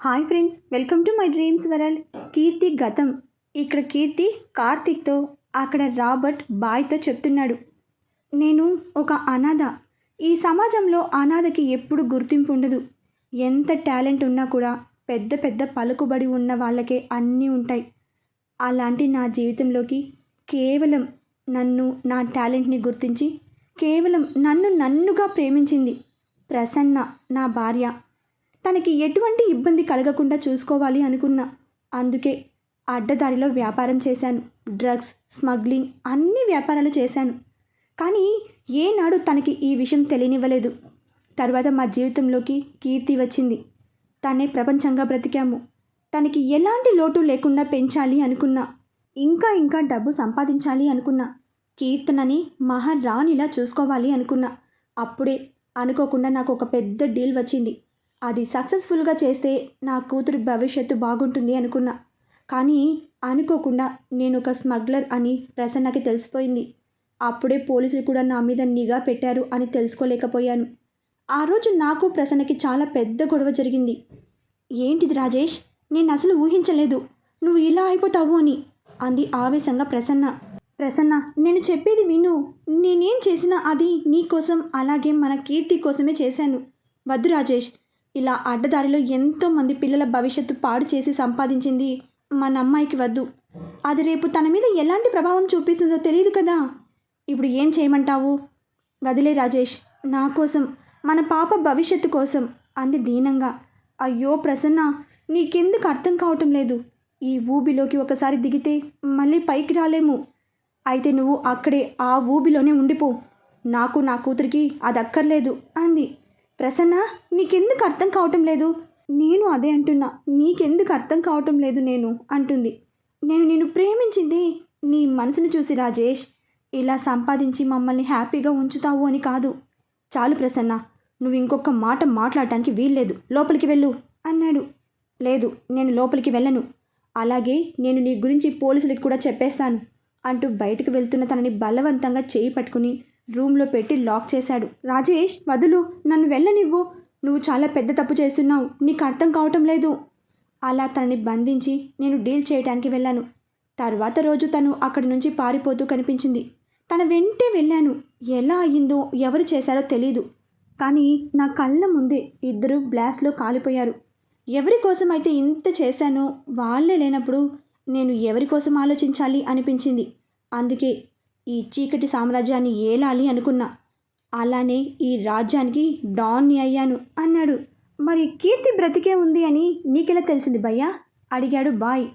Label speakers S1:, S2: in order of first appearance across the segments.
S1: Hi friends welcome to my dreams world. Keerthi గతం. ఇక్కడ కీర్తి కార్తిక్తో అక్కడ రాబర్ట్ బాయ్తో చెప్తున్నాడు. నేను ఒక అనాథ. ఈ సమాజంలో అనాథకి ఎప్పుడు గుర్తింపు ఉండదు. ఎంత టాలెంట్ ఉన్నా కూడా పెద్ద పెద్ద పలుకుబడి ఉన్న వాళ్ళకే అన్నీ ఉంటాయి. అలాంటి నా జీవితంలోకి కేవలం నన్ను నా టాలెంట్ని గుర్తించి కేవలం నన్ను నన్నుగా ప్రేమించింది ప్రసన్న నా భార్య. తనకి ఎటువంటి ఇబ్బంది కలగకుండా చూసుకోవాలి అనుకున్నా. అందుకే అడ్డదారిలో వ్యాపారం చేశాను. డ్రగ్స్ స్మగ్లింగ్ అన్ని వ్యాపారాలు చేశాను. కానీ ఏనాడు తనకి ఈ విషయం తెలియనివ్వలేదు. తర్వాత మా జీవితంలోకి కీర్తి వచ్చింది. తనే ప్రపంచంగా బ్రతికాము. తనకి ఎలాంటి లోటు లేకుండా పెంచాలి అనుకున్నా. ఇంకా ఇంకా డబ్బు సంపాదించాలి అనుకున్నా. కీర్తనని మహారాణిలా చూసుకోవాలి అనుకున్నా. అప్పుడే అనుకోకుండా నాకు ఒక పెద్ద డీల్ వచ్చింది. అది సక్సెస్ఫుల్గా చేస్తే నా కూతురు భవిష్యత్తు బాగుంటుంది అనుకున్నా. కానీ అనుకోకుండా నేను ఒక స్మగ్లర్ అని ప్రసన్నకి తెలిసిపోయింది. అప్పుడే పోలీసులు కూడా నా మీద నిఘా పెట్టారు అని తెలుసుకోలేకపోయాను. ఆ రోజు నాకు ప్రసన్నకి చాలా పెద్ద గొడవ జరిగింది. ఏంటిది రాజేష్? నేను అసలు ఊహించలేదు. నువ్వు ఇలా అయిపోతావు అని అంది ఆవేశంగా ప్రసన్న. ప్రసన్న నేను చెప్పేది విను. నేనేం చేసినా అది నీకోసం అలాగే మన కీర్తి కోసమే చేశాను. వద్దు రాజేష్. ఇలా అడ్డదారిలో ఎంతోమంది పిల్లల భవిష్యత్తు పాడు చేసి సంపాదించింది మన అమ్మాయికి వద్దు. అది రేపు తన మీద ఎలాంటి ప్రభావం చూపిస్తుందో తెలియదు కదా. ఇప్పుడు ఏం చేయమంటావు? వదిలే రాజేష్ నా కోసం మన పాప భవిష్యత్తు కోసం అంది దీనంగా. అయ్యో ప్రసన్న నీకెందుకు అర్థం కావటం లేదు. ఈ ఊబిలోకి ఒకసారి దిగితే మళ్ళీ పైకి రాలేము. అయితే నువ్వు అక్కడే ఆ ఊబిలోనే ఉండిపో. నాకు నా కూతురికి అది అక్కర్లేదు అంది. ప్రసన్న నీకెందుకు అర్థం కావటం లేదు? నేను అదే అంటున్నా. నీకెందుకు అర్థం కావటం లేదు నేను అంటుంది. నేను నిన్ను ప్రేమించింది నీ మనసును చూసి రాజేష్. ఇలా సంపాదించి మమ్మల్ని హ్యాపీగా ఉంచుతావు అని కాదు. చాలు ప్రసన్న నువ్వు ఇంకొక మాట మాట్లాడటానికి వీల్లేదు. లోపలికి వెళ్ళు అన్నాడు. లేదు నేను లోపలికి వెళ్ళను. అలాగే నేను నీ గురించి పోలీసులకు కూడా చెప్పేస్తాను అంటూ బయటకు వెళ్తున్న తనని బలవంతంగా చేయి పట్టుకుని రూమ్లో పెట్టి లాక్ చేశాడు. రాజేష్ వదులు నన్ను వెళ్ళనివ్వు. నువ్వు చాలా పెద్ద తప్పు చేస్తున్నావు. నీకు అర్థం కావటం లేదు. అలా తనని బంధించి నేను డీల్ చేయడానికి వెళ్ళాను. తర్వాత రోజు తను అక్కడి నుంచి పారిపోతూ కనిపించింది. తన వెంటే వెళ్ళాను. ఎలా అయ్యిందో ఎవరు చేశారో తెలీదు. కానీ నా కళ్ళ ముందే ఇద్దరు బ్లాస్ట్లో కాలిపోయారు. ఎవరి కోసం అయితే ఇంత చేశానో వాళ్ళే లేనప్పుడు నేను ఎవరి కోసం ఆలోచించాలి అనిపించింది. అందుకే ఈ చీకటి సామ్రాజ్యాన్ని ఏలాలి అనుకున్నా. అలానే ఈ రాజ్యానికి డాన్ని అయ్యాను అన్నాడు. మరి కీర్తి బ్రతికే ఉంది అని నీకెలా తెలిసింది భయ్యా? అడిగాడు బాయ్.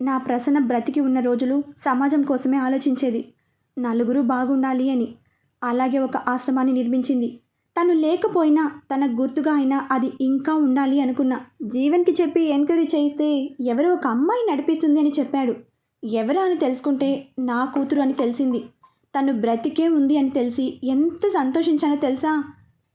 S1: నా ప్రసన్న బ్రతికి ఉన్న రోజులు సమాజం కోసమే ఆలోచించేది. నలుగురు బాగుండాలి అని. అలాగే ఒక ఆశ్రమాన్ని నిర్మించింది. తను లేకపోయినా తన గుర్తుగా అయినా అది ఇంకా ఉండాలి అనుకున్నా. జీవన్కి చెప్పి ఎంక్వైరీ చేయిస్తే ఎవరో ఒక అమ్మాయి నడిపిస్తుంది అని చెప్పాడు. ఎవరా అని తెలుసుకుంటే నా కూతురు అని తెలిసింది. తను బ్రతికే ఉంది అని తెలిసి ఎంత సంతోషించానో తెలుసా?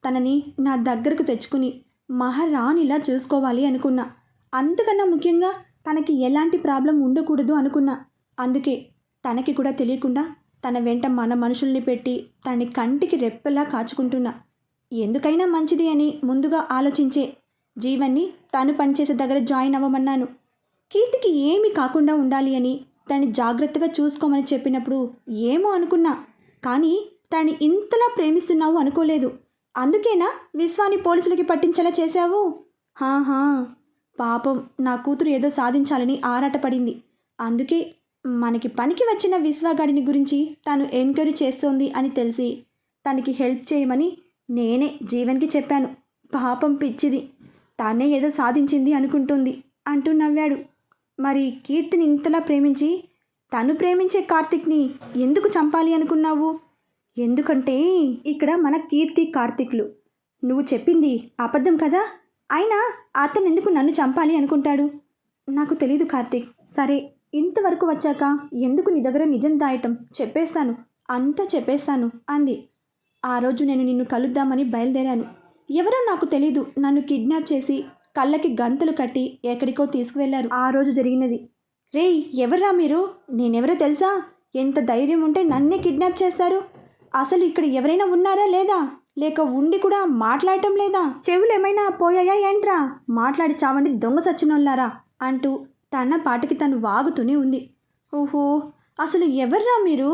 S1: తనని నా దగ్గరకు తెచ్చుకుని మహారాణిలా చూసుకోవాలి అనుకున్నా. అంతకన్నా ముఖ్యంగా తనకి ఎలాంటి ప్రాబ్లం ఉండకూడదు అనుకున్నా. అందుకే తనకి కూడా తెలియకుండా తన వెంట మన మనుషుల్ని పెట్టి తనని కంటికి రెప్పలా కాచుకుంటున్నా. ఎందుకైనా మంచిది అని ముందుగా ఆలోచించే జీవన్ని తాను పనిచేసే దగ్గర జాయిన్ అవ్వమన్నాను. కీర్తికి ఏమీ కాకుండా ఉండాలి అని తనని జాగ్రత్తగా చూసుకోమని చెప్పినప్పుడు ఏమో అనుకున్నా. కానీ తనని ఇంతలా ప్రేమిస్తున్నావు అనుకోలేదు. అందుకేనా విశ్వాన్ని పోలీసులకి పట్టించేలా చేశావు? హాహా పాపం నా కూతురు ఏదో సాధించాలని ఆరాటపడింది. అందుకే మనకి పనికి వచ్చిన విశ్వగాడిని గురించి తను ఎంక్వైరీ చేస్తోంది అని తెలిసి తనకి హెల్ప్ చేయమని నేనే జీవన్కి చెప్పాను. పాపం పిచ్చిది. తానే ఏదో సాధించింది అనుకుంటుంది అంటూ నవ్వాడు. మరి కీర్తిని ఇంతలా ప్రేమించి తను ప్రేమించే కార్తిక్ని ఎందుకు చంపాలి అనుకున్నావు? ఎందుకంటే ఇక్కడ మన కీర్తి కార్తిక్లు. నువ్వు చెప్పింది అబద్ధం కదా? అయినా అతను ఎందుకు నన్ను చంపాలి అనుకుంటాడు? నాకు తెలీదు కార్తిక్. సరే ఇంతవరకు వచ్చాక ఎందుకు నీ దగ్గర నిజం దాయటం? చెప్పేస్తాను. అంతా చెప్పేస్తాను అంది. ఆ రోజు నేను నిన్ను కలుద్దామని బయలుదేరాను. ఎవరో నాకు తెలీదు నన్ను కిడ్నాప్ చేసి కళ్ళకి గంతులు కట్టి ఎక్కడికో తీసుకువెళ్ళారు ఆ రోజు జరిగినది. రేయ్ ఎవర్రా మీరు? నేనెవరో తెలుసా? ఎంత ధైర్యం ఉంటే నన్నే కిడ్నాప్ చేస్తారు. అసలు ఇక్కడ ఎవరైనా ఉన్నారా లేదా? లేక ఉండి కూడా మాట్లాడటం లేదా? చెవులు ఏమైనా పోయాయా ఏంట్రా? మాట్లాడి చావండి దొంగ సచ్చినోళ్ళారా? అంటూ తన పాటికి తను వాగుతూనే ఉంది. ఓహో అసలు ఎవర్రా మీరు?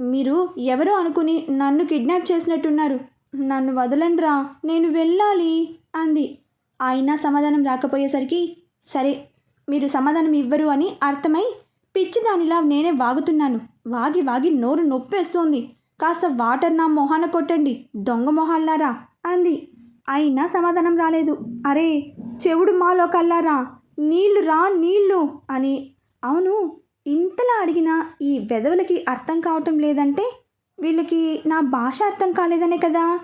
S1: మీరు ఎవరో అనుకుని నన్ను కిడ్నాప్ చేసినట్టున్నారు. నన్ను వదలండ్రా నేను వెళ్ళాలి అంది. అయినా సమాధానం రాకపోయేసరికి సరే మీరు సమాధానం ఇవ్వరు అని అర్థమై పిచ్చిదానిలా నేనే వాగుతున్నాను. వాగి వాగి నోరు నొప్పేస్తోంది. కాస్త వాటర్ నా మొహాన కొట్టండి దొంగ మొహాల్లారా? అంది. అయినా సమాధానం రాలేదు. అరే చెవుడు మాలో కల్లారా? నీళ్ళు రా నీళ్ళు! అని. అవును ఇంతలా అడిగినా ఈ వెధవలకి అర్థం కావటం లేదంటే వీళ్ళకి నా భాష అర్థం కాలేదనే కదా?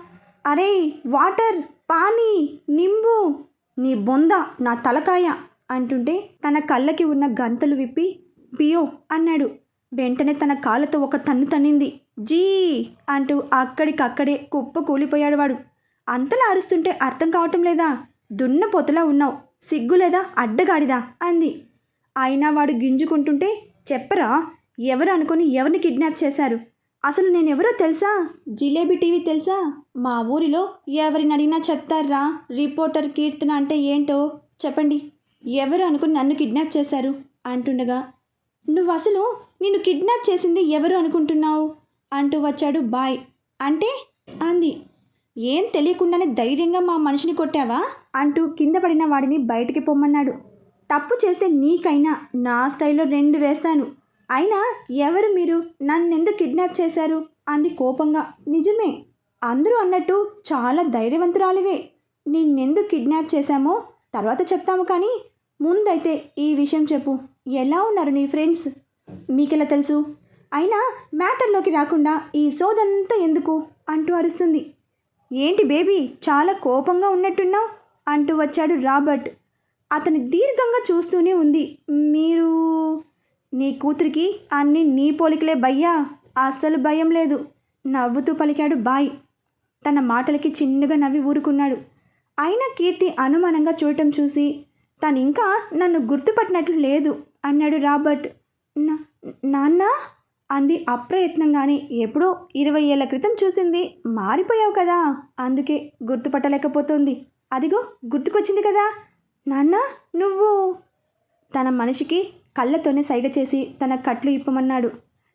S1: అరే వాటర్ పానీ నింబు! నీ బొంద నా తలకాయ అంటుంటే తన కళ్ళకి ఉన్న గంతలు విప్పి పియో అన్నాడు. వెంటనే తన కాళ్ళతో ఒక తన్ను తన్నింది. జీ అంటూ అక్కడికక్కడే కుప్ప కూలిపోయాడు వాడు. అంతలా అరుస్తుంటే అర్థం కావటం లేదా? దున్న పొతలా ఉన్నావు. సిగ్గు లేదా? అడ్డగాడిదా? అంది. అయినా వాడు గింజుకుంటుంటే చెప్పరా? ఎవరు అనుకుని ఎవరిని కిడ్నాప్ చేశారు? అసలు నేనెవరో తెలుసా? జిలేబీ టీవీ తెలుసా? మా ఊరిలో ఎవరిని అడిగినా చెప్తారా? రిపోర్టర్ కీర్తన అంటే ఏంటో? చెప్పండి. ఎవరు అనుకుని నన్ను కిడ్నాప్ చేశారు? అంటుండగా నువ్వు అసలు నిన్ను కిడ్నాప్ చేసింది ఎవరు అనుకుంటున్నావు? అంటూ వచ్చాడు బాయ్. అంటే? అంది. ఏం తెలియకుండానే ధైర్యంగా మా మనిషిని కొట్టావా? అంటూ కింద పడిన వాడిని బయటికి పొమ్మన్నాడు. తప్పు చేస్తే నీకైనా నా స్టైల్లో రెండు వేస్తాను. అయినా ఎవరు మీరు? నన్నెందుకు కిడ్నాప్ చేశారు? అంది కోపంగా. నిజమే. అందరూ అన్నట్టు చాలా ధైర్యవంతురాలివే. నిన్నెందుకు కిడ్నాప్ చేశామో తర్వాత చెప్తాము కానీ ముందైతే ఈ విషయం చెప్పు. ఎలా ఉన్నారు నీ ఫ్రెండ్స్? మీకెలా తెలుసు? అయినా మ్యాటర్లోకి రాకుండా ఈ సోదంతా ఎందుకు? అంటూ అరుస్తుంది. ఏంటి బేబీ చాలా కోపంగా ఉన్నట్టున్నావు? అంటూ వచ్చాడు రాబర్ట్. అతని దీర్ఘంగా చూస్తూనే ఉంది. మీరు నీ కూతురికి అన్ని నీ పోలికలే భయ్యా. అస్సలు భయం లేదు. నవ్వుతూ పలికాడు బాయ్. తన మాటలకి చిన్నగా నవ్వి ఊరుకున్నాడు. అయినా కీర్తి అనుమానంగా చూడటం చూసి తను ఇంకా నన్ను గుర్తుపట్టినట్లు లేదు అన్నాడు రాబర్ట్. "నా- నాన్న? అంది అప్రయత్నంగానే. ఎప్పుడో ఇరవై ఏళ్ళ క్రితం చూసింది. మారిపోయావు కదా. అందుకే గుర్తుపట్టలేకపోతుంది. అదిగో గుర్తుకొచ్చింది కదా. నాన్న నువ్వు? తన మనిషికి కళ్ళతోనే సైగ చేసి తన కట్లు ఇప్పమన్నాడు.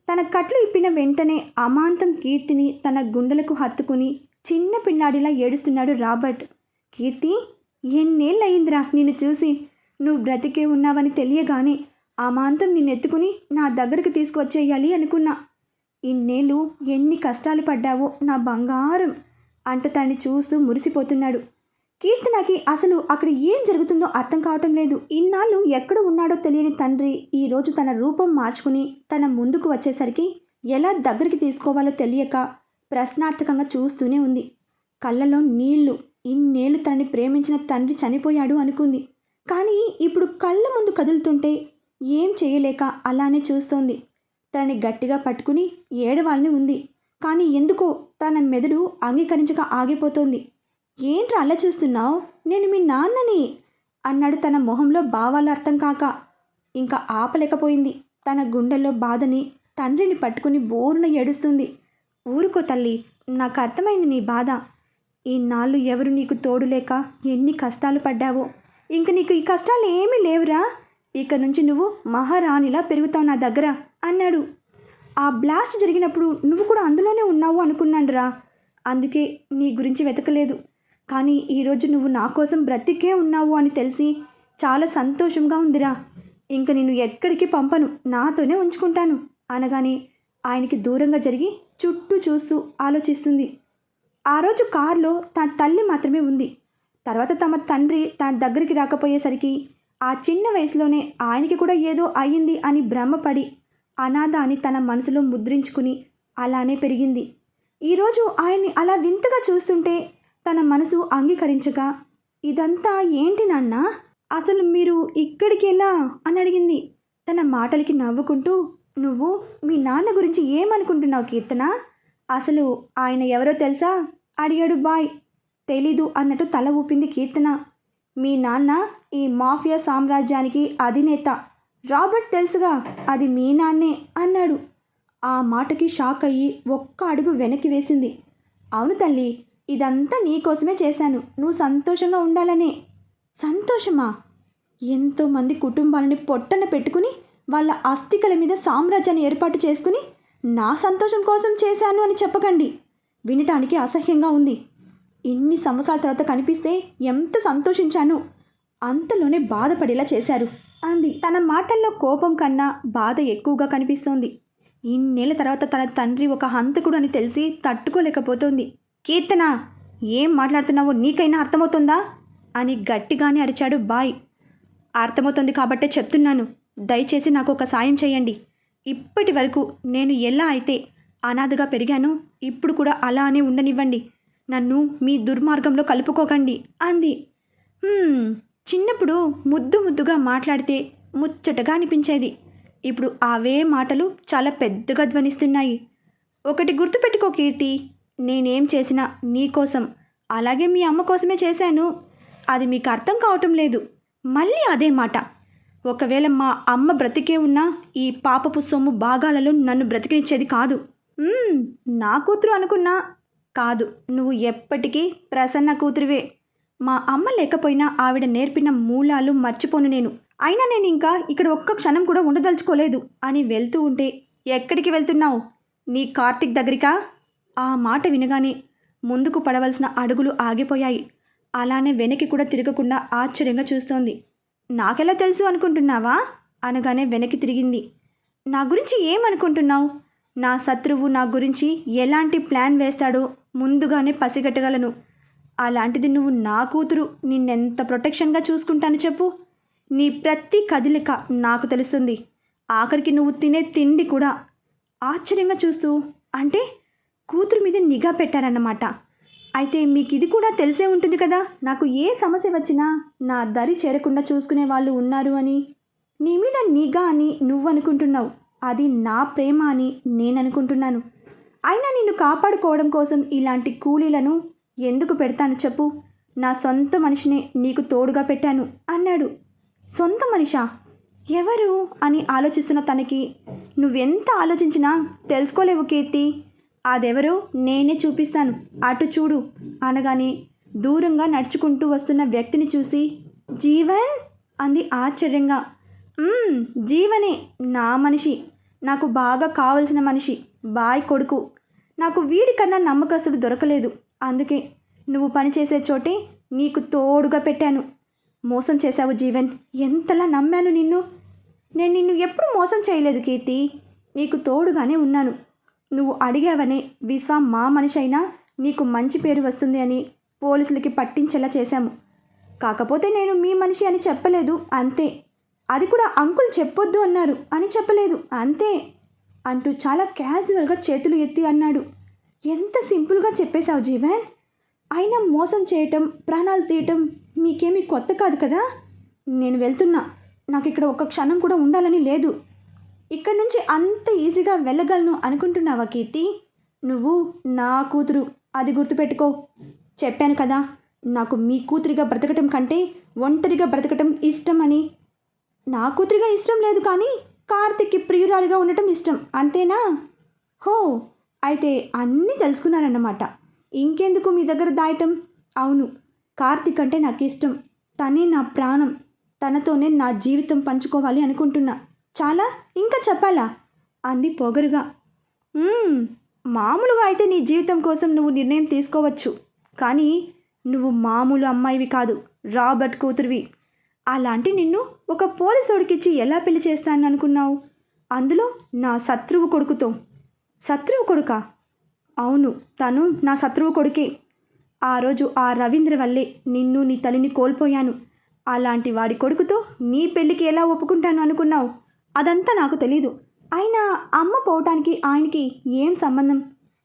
S1: తన కట్లు ఇప్పిన వెంటనే అమాంతం కీర్తిని తన గుండెలకు హత్తుకుని చిన్న పిల్లాడిలా ఏడుస్తున్నాడు రాబర్ట్. కీర్తి ఎన్నేళ్ళయిందిరా నిన్ను చూసి? నువ్వు బ్రతికే ఉన్నావని తెలియగానే అమాంతం నిన్నెత్తుకుని నా దగ్గరికి తీసుకువచ్చేయాలి అనుకున్నా. ఇన్నేళ్ళు ఎన్ని కష్టాలు పడ్డావో నా బంగారం అంటూ తన్ని చూస్తూ మురిసిపోతున్నాడు. కీర్తనకి అసలు అక్కడ ఏం జరుగుతుందో అర్థం కావటం లేదు. ఇన్నాళ్ళు ఎక్కడ ఉన్నాడో తెలియని తండ్రి ఈరోజు తన రూపం మార్చుకుని తన ముందుకు వచ్చేసరికి ఎలా దగ్గరికి తీసుకోవాలో తెలియక ప్రశ్నార్థకంగా చూస్తూనే ఉంది. కళ్ళలో నీళ్ళు ఇన్నేళ్ళు తనని ప్రేమించిన తండ్రి చనిపోయాడు అనుకుంది. కానీ ఇప్పుడు కళ్ళ ముందు కదులుతుంటే ఏం చేయలేక అలానే చూస్తోంది. తనని గట్టిగా పట్టుకుని ఏడవాలని ఉంది. కానీ ఎందుకో తన మెదడు అంగీకరించక ఆగిపోతోంది. ఏంట్రా అలా చూస్తున్నావు? నేను మీ నాన్నని అన్నాడు తన మొహంలో భావాలు అర్థం కాక. ఇంకా ఆపలేకపోయింది. తన గుండెల్లో బాధని తండ్రిని పట్టుకుని బోరున ఏడుస్తుంది. ఊరుకో తల్లి నాకు అర్థమైంది నీ బాధ. ఈనాళ్ళు ఎవరు నీకు తోడు లేక ఎన్ని కష్టాలు పడ్డావో. ఇంక నీకు ఈ కష్టాలు ఏమీ లేవురా? ఇక నుంచి నువ్వు మహారాణిలా పెరుగుతావు నా దగ్గర అన్నాడు. ఆ బ్లాస్ట్ జరిగినప్పుడు నువ్వు కూడా అందులోనే ఉన్నావు అనుకున్నానురా. అందుకే నీ గురించి వెతకలేదు. కానీ ఈరోజు నువ్వు నా కోసం బ్రతికే ఉన్నావు అని తెలిసి చాలా సంతోషంగా ఉందిరా. ఇంక నిన్ను ఎక్కడికి పంపను నాతోనే ఉంచుకుంటాను అనగానే ఆయనకి దూరంగా జరిగి చుట్టూ చూస్తూ ఆలోచిస్తుంది. ఆ రోజు కారులో తన తల్లి మాత్రమే ఉంది. తర్వాత తమ తండ్రి తన దగ్గరికి రాకపోయేసరికి ఆ చిన్న వయసులోనే ఆయనకి కూడా ఏదో అయ్యింది అని భ్రమపడి అనాథ అని తన మనసులో ముద్రించుకుని అలానే పెరిగింది. ఈరోజు ఆయన్ని అలా వింతగా చూస్తుంటే తన మనసు అంగీకరించగా ఇదంతా ఏంటి నాన్న? అసలు మీరు ఇక్కడికి ఎలా? అని అడిగింది. తన మాటలకి నవ్వుకుంటూ నువ్వు మీ నాన్న గురించి ఏమనుకుంటున్నావు కీర్తన? అసలు ఆయన ఎవరో తెలుసా? అడిగాడు బాయ్. తెలీదు అన్నట్టు తల ఊపింది కీర్తన. మీ నాన్న ఈ మాఫియా సామ్రాజ్యానికి అధినేత. రాబర్ట్ తెలుసుగా అది మీ నాన్నే అన్నాడు. ఆ మాటకి షాక్ అయ్యి ఒక్క అడుగు వెనక్కి వేసింది. అవును తల్లి ఇదంతా నీకోసమే చేశాను. నువ్వు సంతోషంగా ఉండాలనే. సంతోషమా? ఎంతోమంది కుటుంబాలని పొట్టన పెట్టుకుని వాళ్ళ అస్థికల మీద సామ్రాజ్యాన్ని ఏర్పాటు చేసుకుని నా సంతోషం కోసం చేశాను అని చెప్పకండి. వినటానికి అసహ్యంగా ఉంది. ఇన్ని సంవత్సరాల తర్వాత కనిపిస్తే ఎంత సంతోషించాను. అంతలోనే బాధపడేలా చేశారు. అంది. తన మాటల్లో కోపం కన్నా బాధ ఎక్కువగా కనిపిస్తోంది. ఇన్నేళ్ళ తర్వాత తన తండ్రి ఒక హంతకుడు అని తెలిసి తట్టుకోలేకపోతోంది. కీర్తన ఏం మాట్లాడుతున్నావో నీకైనా అర్థమవుతుందా? అని గట్టిగానే అరిచాడు బాయ్. అర్థమవుతుంది కాబట్టే చెప్తున్నాను. దయచేసి నాకు ఒక సాయం చేయండి. ఇప్పటి వరకు నేను ఎలా అయితే అనాథగా పెరిగానో ఇప్పుడు కూడా అలానే ఉండనివ్వండి. నన్ను మీ దుర్మార్గంలో కలుపుకోకండి అంది. చిన్నప్పుడు ముద్దు ముద్దుగా మాట్లాడితే ముచ్చటగా అనిపించేది. ఇప్పుడు అవే మాటలు చాలా పెద్దగా ధ్వనిస్తున్నాయి. ఒకటి గుర్తుపెట్టుకో కీర్తి. నేనేం చేసినా నీకోసం అలాగే మీ అమ్మ కోసమే చేశాను. అది మీకు అర్థం కావటం లేదు. మళ్ళీ అదే మాట. ఒకవేళ మా అమ్మ బ్రతికే ఉన్నా ఈ పాపపు సొమ్ము భాగాలలో నన్ను బ్రతికినిచ్చేది కాదు. నా కూతురు అనుకున్నా కాదు. నువ్వు ఎప్పటికీ ప్రసన్న కూతురివే. మా అమ్మ లేకపోయినా ఆవిడ నేర్పిన మూలాలు మర్చిపోను నేను. అయినా నేను ఇంకా ఇక్కడ ఒక్క క్షణం కూడా ఉండదలుచుకోలేదు అని వెళ్తూ ఉంటే ఎక్కడికి వెళ్తున్నావు? నీ కార్తిక్ దగ్గరికా? ఆ మాట వినగానే ముందుకు పడవలసిన అడుగులు ఆగిపోయాయి. అలానే వెనక్కి కూడా తిరగకుండా ఆశ్చర్యంగా చూస్తోంది. నాకెలా తెలుసు అనుకుంటున్నావా? అనగానే వెనక్కి తిరిగింది. నా గురించి ఏమనుకుంటున్నావు? నా శత్రువు నా గురించి ఎలాంటి ప్లాన్ వేస్తాడో ముందుగానే పసిగట్టగలను. అలాంటిది నువ్వు నా కూతురు నిన్నెంత ప్రొటెక్షన్గా చూసుకుంటాను చెప్పు. నీ ప్రతి కదలిక నాకు తెలుస్తుంది. ఆఖరికి నువ్వు తినే తిండి కూడా ఆశ్చర్యంగా చూస్తూ అంటే కూతురు మీద నిఘా పెట్టారన్నమాట. అయితే మీకు ఇది కూడా తెలిసే ఉంటుంది కదా? నాకు ఏ సమస్య వచ్చినా నా దరి చేరకుండా చూసుకునే వాళ్ళు ఉన్నారు అని. నీ మీద నిఘా అని నువ్వు అనుకుంటున్నావు. అది నా ప్రేమ అని నేను అనుకుంటున్నాను. అయినా నిన్ను కాపాడుకోవడం కోసం ఇలాంటి కూలీలను ఎందుకు పెడతాను చెప్పు? నా సొంత మనిషినే నీకు తోడుగా పెట్టాను అన్నాడు. సొంత మనిషా? ఎవరు? అని ఆలోచిస్తున్న తనకి నువ్వెంత ఆలోచించినా తెలుసుకోలేవు కీర్తి. అదెవరో నేనే చూపిస్తాను. అటు చూడు అనగానే దూరంగా నడుచుకుంటూ వస్తున్న వ్యక్తిని చూసి జీవన్? అంది ఆశ్చర్యంగా. జీవనే. నా మనిషి. నాకు బాగా కావలసిన మనిషి. బాయ్ కొడుకు. నాకు వీడికన్నా నమ్మకస్తుడు దొరకలేదు. అందుకే నువ్వు పనిచేసే చోటే నీకు తోడుగా పెట్టాను. మోసం చేశావు జీవన్. ఎంతలా నమ్మాను నిన్ను? నేను నిన్ను ఎప్పుడు మోసం చేయలేదు కీర్తి. నీకు తోడుగానే ఉన్నాను. నువ్వు అడిగావనే విశ్వ మా మనిషి అయినా నీకు మంచి పేరు వస్తుంది అని పోలీసులకి పట్టించేలా చేశాము. కాకపోతే నేను మీ మనిషి అని చెప్పలేదు అంతే. అది కూడా అంకుల్ చెప్పొద్దు అన్నారు అని చెప్పలేదు అంతే అంటూ చాలా క్యాజువల్గా చేతులు ఎత్తి అన్నాడు. ఎంత సింపుల్గా చెప్పేశావు జీవన్? అయినా మోసం చేయటం ప్రాణాలు తీయటం మీకేమీ కొత్త కాదు కదా? నేను వెళ్తున్నా. నాకు ఇక్కడ ఒక్క క్షణం కూడా ఉండాలని లేదు. ఇక్కడి నుంచి అంత ఈజీగా వెళ్ళగలను అనుకుంటున్నావా కీర్తి? నువ్వు నా కూతురు. అది గుర్తుపెట్టుకో. చెప్పాను కదా నాకు మీ కూతురిగా బ్రతకటం కంటే ఒంటరిగా బ్రతకటం ఇష్టం అని నా కూతురిగా ఇష్టం లేదు కానీ కార్తిక్కి ప్రియురాలిగా ఉండటం ఇష్టం అంతేనా? హో అయితే అన్నీ తెలుసుకున్నారన్నమాట. ఇంకెందుకు మీ దగ్గర దాయటం? అవును కార్తిక్ అంటే నాకు ఇష్టం తనే నా ప్రాణం. తనతోనే నా జీవితం పంచుకోవాలి అనుకుంటున్నా. చాలా ఇంకా చెప్పాలా? అంది పొగరుగా. మామూలుగా అయితే నీ జీవితం కోసం నువ్వు నిర్ణయం తీసుకోవచ్చు. కానీ నువ్వు మామూలు అమ్మాయివి కాదు రాబర్ట్ కూతురివి. అలాంటి నిన్ను ఒక పోలీసోడికిచ్చి ఎలా పెళ్ళి చేస్తానని అనుకున్నావు? అందులో నా శత్రువు కొడుకుతో. శత్రువు కొడుకా? అవును తను నా శత్రువు కొడుకే. ఆ రోజు ఆ రవీంద్ర వల్లే నిన్ను నీ తల్లిని కోల్పోయాను. అలాంటి వాడి కొడుకుతో నీ పెళ్ళికి ఎలా ఒప్పుకుంటాను అనుకున్నావు? అదంతా నాకు తెలీదు. అయినా అమ్మ పోవటానికి ఆయనకి ఏం సంబంధం?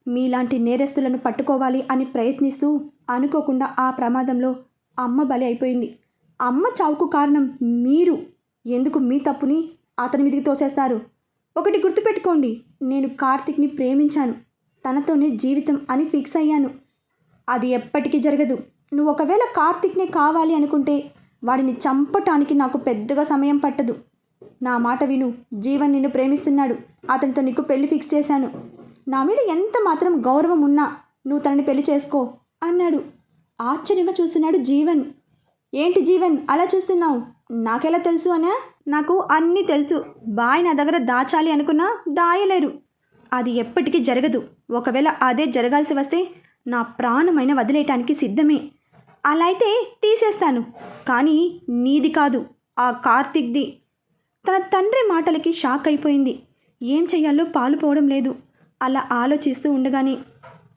S1: మీలాంటి నేరస్తులను పట్టుకోవాలి అని ప్రయత్నిస్తూ అనుకోకుండా ఆ ప్రమాదంలో అమ్మ బలి అయిపోయింది. అమ్మ చావుకు కారణం మీరు. ఎందుకు మీ తప్పుని అతని మీదికి తోసేస్తారు? ఒకటి గుర్తుపెట్టుకోండి నేను కార్తిక్ని ప్రేమించాను. తనతోనే జీవితం అని ఫిక్స్ అయ్యాను. అది ఎప్పటికీ జరగదు. నువ్వు ఒకవేళ కార్తిక్నే కావాలి అనుకుంటే వాడిని చంపటానికి నాకు పెద్దగా సమయం పట్టదు. నా మాట విను. జీవన్ నిన్ను ప్రేమిస్తున్నాడు. అతనితో నీకు పెళ్ళి ఫిక్స్ చేశాను. నా మీద ఎంత మాత్రం గౌరవం ఉన్నా నువ్వు తనని పెళ్ళి చేసుకో అన్నాడు. ఆశ్చర్యంగా చూస్తున్నాడు జీవన్. ఏంటి జీవన్ అలా చూస్తున్నావు? నాకెలా తెలుసు అనా నాకు అన్నీ తెలుసు. బాయ్ నా దగ్గర దాచాలి అనుకున్నా దాయలేరు. అది ఎప్పటికీ జరగదు. ఒకవేళ అదే జరగాల్సి వస్తే నా ప్రాణమైన వదిలేయటానికి సిద్ధమే. అలా అయితే తీసేస్తాను. కానీ నీది కాదు. ఆ కార్తిక్ది. తన తండ్రి మాటలకి షాక్ అయిపోయింది. ఏం చెయ్యాలో పాలుపోవడం లేదు. అలా ఆలోచిస్తూ ఉండగానే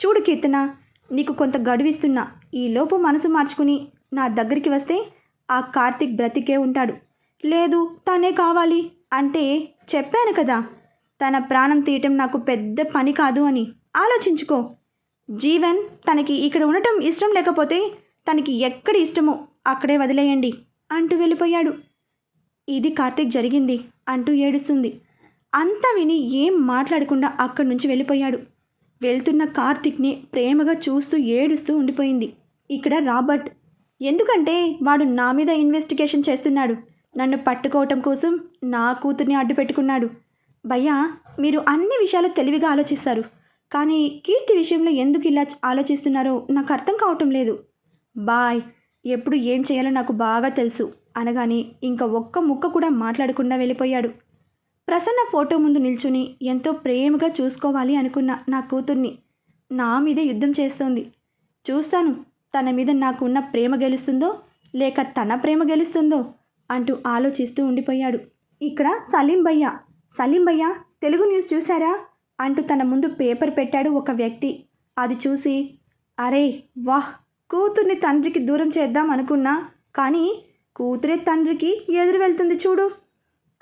S1: చూడు కీర్తన నీకు కొంత గడువిస్తున్నా. ఈ లోపు మనసు మార్చుకుని నా దగ్గరికి వస్తే ఆ కార్తిక్ బ్రతికే ఉంటాడు. లేదు తనే కావాలి. అంటే చెప్పాను కదా తన ప్రాణం తీయటం నాకు పెద్ద పని కాదు అని. ఆలోచించుకో. జీవన్ తనకి ఇక్కడ ఉండటం ఇష్టం లేకపోతే తనకి ఎక్కడ ఇష్టమో అక్కడే వదిలేయండి అంటూ వెళ్ళిపోయాడు. ఇది కార్తీక్ జరిగింది అంటూ ఏడుస్తుంది. అంతా విని ఏం మాట్లాడకుండా అక్కడి నుంచి వెళ్ళిపోయాడు. వెళ్తున్న కార్తిక్ని ప్రేమగా చూస్తూ ఏడుస్తూ ఉండిపోయింది. ఇక్కడ రాబర్ట్ ఎందుకంటే వాడు నా మీద ఇన్వెస్టిగేషన్ చేస్తున్నాడు. నన్ను పట్టుకోవటం కోసం నా కూతుర్ని అడ్డు పెట్టుకున్నాడు. భయ్యా మీరు అన్ని విషయాలు తెలివిగా ఆలోచిస్తారు. కానీ కీర్తి విషయంలో ఎందుకు ఇలా ఆలోచిస్తున్నారో నాకు అర్థం కావటం లేదు. బాయ్ ఎప్పుడు ఏం చేయాలో నాకు బాగా తెలుసు. అనగానే ఇంకా ఒక్క ముక్క కూడా మాట్లాడకుండా వెళ్ళిపోయాడు. ప్రసన్న ఫోటో ముందు నిల్చుని ఎంతో ప్రేమగా చూసుకోవాలి అనుకున్న నా కూతుర్ని నా మీదే యుద్ధం చేస్తోంది. చూస్తాను తన మీద నాకున్న ప్రేమ గెలుస్తుందో లేక తన ప్రేమ గెలుస్తుందో అంటూ ఆలోచిస్తూ ఉండిపోయాడు. ఇక్కడ సలీం భయ్య. సలీం భయ్య తెలుగు న్యూస్ చూసారా అంటూ తన ముందు పేపర్ పెట్టాడు ఒక వ్యక్తి. అది చూసి అరే వాహ్ కూతుర్ని తండ్రికి దూరం చేద్దాం అనుకున్నా కానీ కూతురే తండ్రికి ఎదురు వెళ్తుంది చూడు.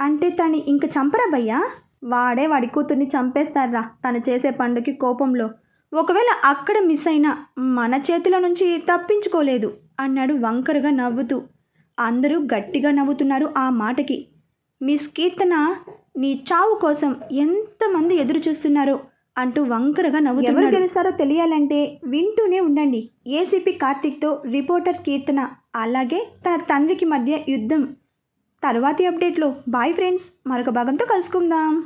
S1: అంటే తను ఇంక చంపరా భయ్యా వాడే వాడి కూతుర్ని చంపేస్తారా తను చేసే పండుకి కోపంలో. ఒకవేళ అక్కడ మిస్ అయినా మన చేతిలో నుంచి తప్పించుకోలేదు అన్నాడు వంకరగా నవ్వుతూ. అందరూ గట్టిగా నవ్వుతున్నారు ఆ మాటకి. మిస్ కీర్తన నీ చావు కోసం ఎంతమంది ఎదురు చూస్తున్నారో అంటూ వంకరగా నవ్వు ఎవరు గెలుస్తారో తెలియాలంటే వింటూనే ఉండండి. ఏసీపీ కార్తిక్తో రిపోర్టర్ కీర్తన అలాగే తన తండ్రికి మధ్య యుద్ధం. తరువాతి అప్డేట్లో. బాయ్ ఫ్రెండ్స్ మరొక భాగంతో కలుసుకుందాం.